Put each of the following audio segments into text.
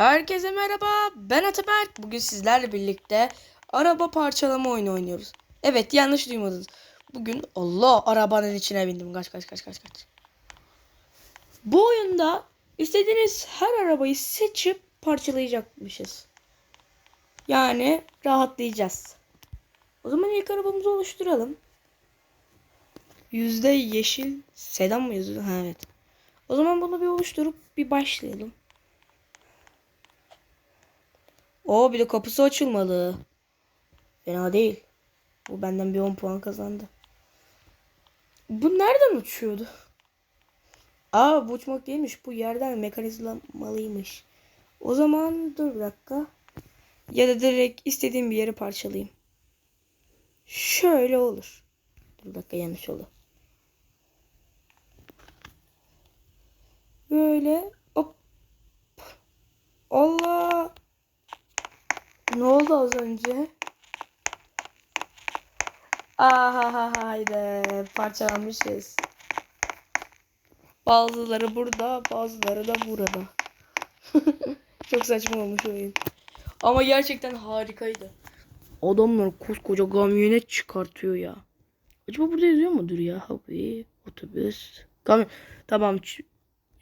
Herkese merhaba. Ben Ataberk. Bugün sizlerle birlikte araba parçalama oyunu oynuyoruz. Evet yanlış duymadınız. Bugün Allah arabanın içine bindim. Kaç kaç kaç kaç kaç. Bu oyunda istediğiniz her arabayı seçip parçalayacakmışız. Yani rahatlayacağız. O zaman ilk arabamızı oluşturalım. Yüzde yeşil sedan mı yazıyor? Ha evet. O zaman bunu bir oluşturup bir başlayalım. Oo bir de kapısı açılmalı. Fena değil. Bu benden bir 10 puan kazandı. Bu nereden uçuyordu? Aa bu uçmak değilmiş. Bu yerden mekanizmalıymış. O zaman dur bir dakika. Ya da direkt istediğim bir yeri parçalayayım. Şöyle olur. Dur bir dakika yanlış oldu. Böyle hop. Allah. Ne oldu az önce? Aha haydi parçalanmışız. Bazıları burada, bazıları da burada. Çok saçma olmuş oyun. Ama gerçekten harikaydı. Adamlar koskoca kamyonet çıkartıyor ya. Acaba burada yazıyor mudur ya? Abi otobüs. Kamyon. Tamam.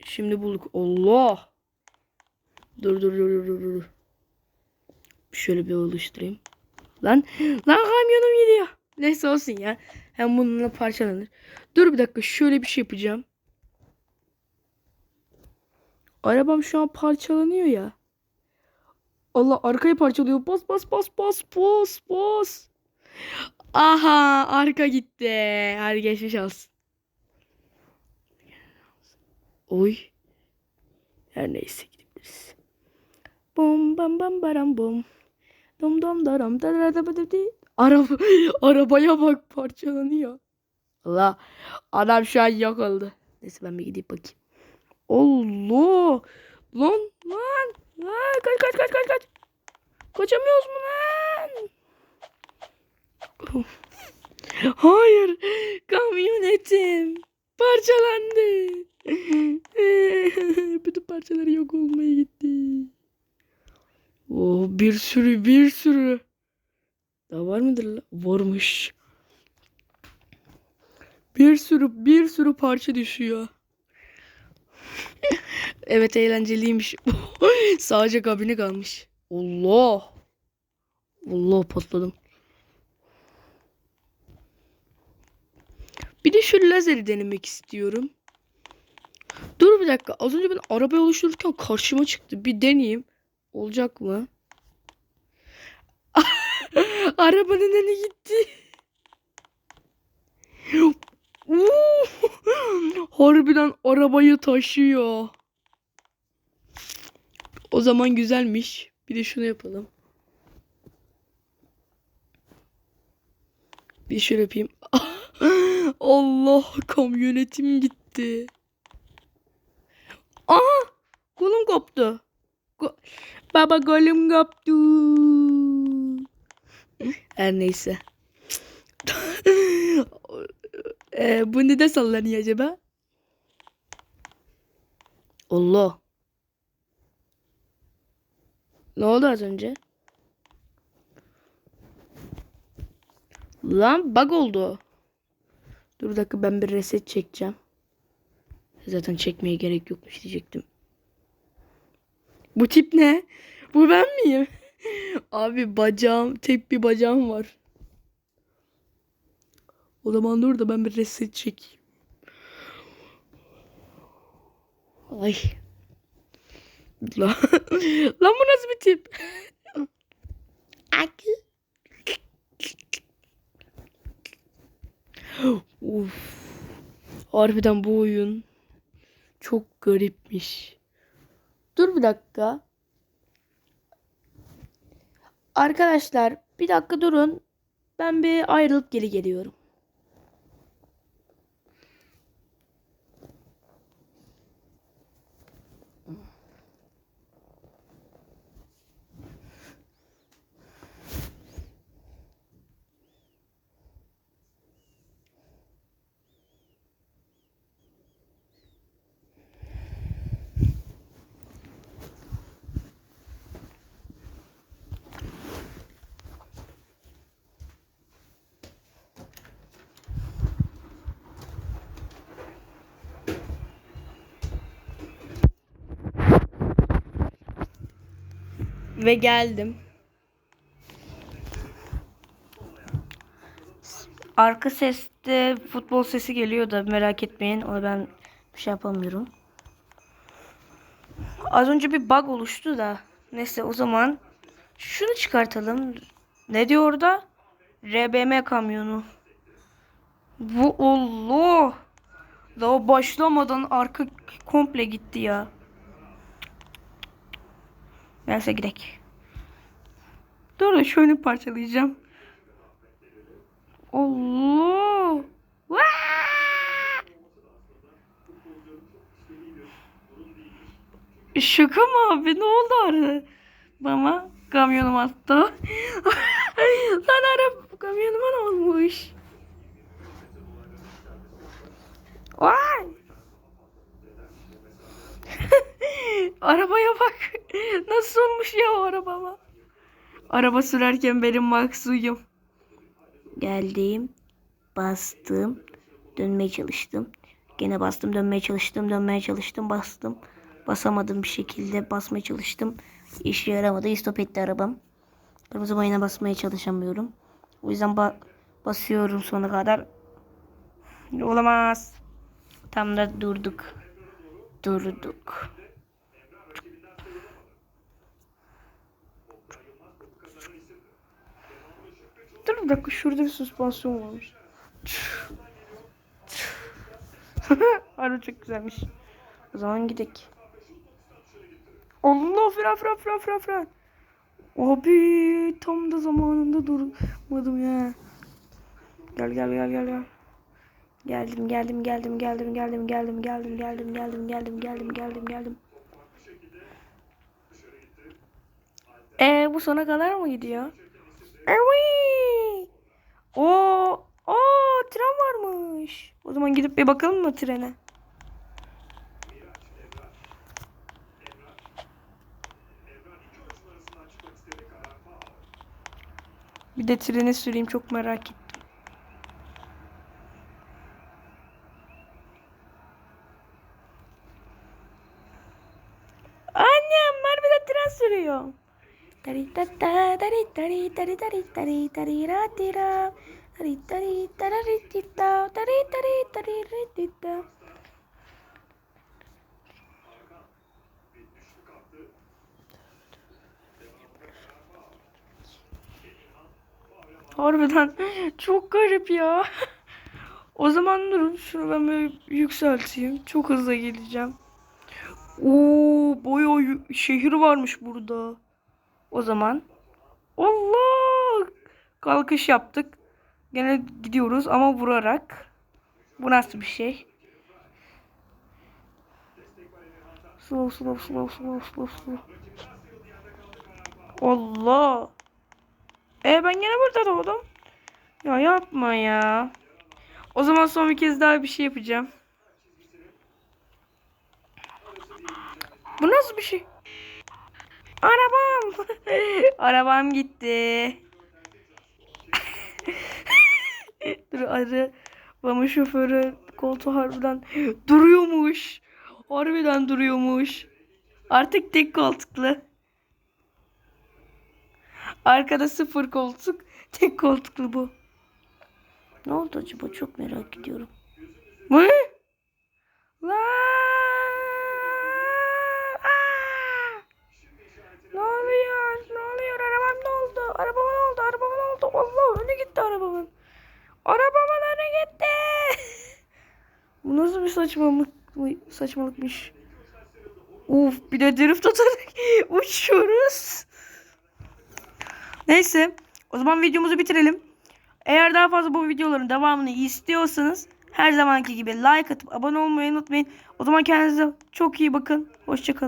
Şimdi bulduk. Allah. Dur dur dur dur dur. Şöyle bir oluşturayım. Lan lan kamyonum gidiyor. Neyse olsun ya. Hem bununla parçalanır. Dur bir dakika şöyle bir şey yapacağım. Arabam şu an parçalanıyor ya. Allah arkayı parçalıyor. Bas bas bas bas bas bas. Aha arka gitti. Hadi geçmiş olsun. Oy. Her neyse gidebiliriz. Bom bam bam baram bom. Dom dom daram. Araba arabaya bak parçalanıyor. Allah adam şu an yok oldu. Neyse ben bir gidip bakayım. Allah lan lan lan kaç kaç kaç kaç kaç. Kaçamıyoruz mu lan? Hayır kamyonetim parçalandı. Bütün parçaları yok olmaya gitti. Oh bir sürü bir sürü. Daha var mıdır? Varmış. Bir sürü bir sürü parça düşüyor. evet eğlenceliymiş. Sadece kabine kalmış. Allah. Allah patladım. Bir de şu lazeri denemek istiyorum. Dur bir dakika. Az önce ben arabayı oluştururken karşıma çıktı. Bir deneyeyim. Olacak mı? Arabanın önü gitti. Harbiden arabayı taşıyor. O zaman güzelmiş. Bir de şunu yapalım. Bir şöyle yapayım. Allah kamyonetim gitti. Aha! Kolum koptu. Baba golüm koptu. Her neyse. Ee, bu ne de sallanıyor acaba? Allah. Ne oldu az önce? Lan bug oldu. Dur dakika ben bir reset çekeceğim. Zaten çekmeye gerek yokmuş diyecektim. Bu tip ne? Bu ben miyim? Abi bacağım, tek bir bacağım var. O zaman dur da ben bir reset çekeyim. Ay. Lan, lan bu nasıl bir tip? Akı. Uf. Harbiden bu oyun çok garipmiş. Dur bir dakika. Arkadaşlar bir dakika durun. Ben bir ayrılıp geri geliyorum. Ve geldim. Arka seste futbol sesi geliyor da merak etmeyin. Ona ben bir şey yapamıyorum. Az önce bir bug oluştu da. Neyse o zaman şunu çıkartalım. Ne diyor orada? RBM kamyonu. Bu Allah. Daha başlamadan arka komple gitti ya. Neyse gidelim. Dur da şöyle parçalayacağım. Allah. Şaka mı abi? Ne oldu arada? Bana kamyonum attı. Lan araba kamyonuma ne olmuş? Vay! Arabaya bak. Nasıl olmuş ya o arabama? Araba sürerken benim maksuyum. Geldim. Bastım. Dönmeye çalıştım. Gene bastım. Dönmeye çalıştım. Dönmeye çalıştım. Bastım. Basamadım bir şekilde. Basmaya çalıştım. İşe yaramadı. Stop etti arabam. Kırmızı bayına basmaya çalışamıyorum. O yüzden ba- basıyorum sona kadar. Olamaz. Tam da durduk. Durduk. Dur bir dakika şurada bir süspansiyon varmış. Harbi çok güzelmiş. O zaman gidelim. Allah fren fren fren fren fren. Abi tam da zamanında durmadım ya. Gel gel gel gel gel. Geldim geldim geldim geldim geldim geldim geldim geldim geldim geldim geldim geldim geldim. Ee bu sona kadar mı gidiyor? Evet. O o tren varmış. O zaman gidip bir bakalım mı trene? Bir de treni süreyim çok merak ettim. Annem var bir de tren sürüyor. Harbiden çok garip ya. O zaman durun şunu ben böyle yükselteyim. Çok hızlı geleceğim. Oo, yu- şehir varmış burada. O zaman Allah kalkış yaptık. Gene gidiyoruz ama vurarak. Bu nasıl bir şey? Slow slow slow slow slow slow. Allah. E ben gene burada doğdum. Ya yapma ya. O zaman son bir kez daha bir şey yapacağım. Bu nasıl bir şey? Arabam. Arabam gitti. Dur arabamın şoförü koltuğu harbiden duruyormuş. Harbiden duruyormuş. Artık tek koltuklu. Arkada sıfır koltuk. Tek koltuklu bu. Ne oldu acaba? Çok merak ediyorum. Ne? Lan! Aa! Ne oluyor? Ne oluyor? Arabam ne oldu? Arabama ne oldu? Arabama ne oldu? Allah önü gitti arabamın. Arabamın önü gitti. Bu nasıl bir saçmalık, saçmalıkmış. Uf bir de drift atarak uçuyoruz. Neyse o zaman videomuzu bitirelim. Eğer daha fazla bu videoların devamını istiyorsanız her zamanki gibi like atıp abone olmayı unutmayın. O zaman kendinize çok iyi bakın. Hoşçakalın.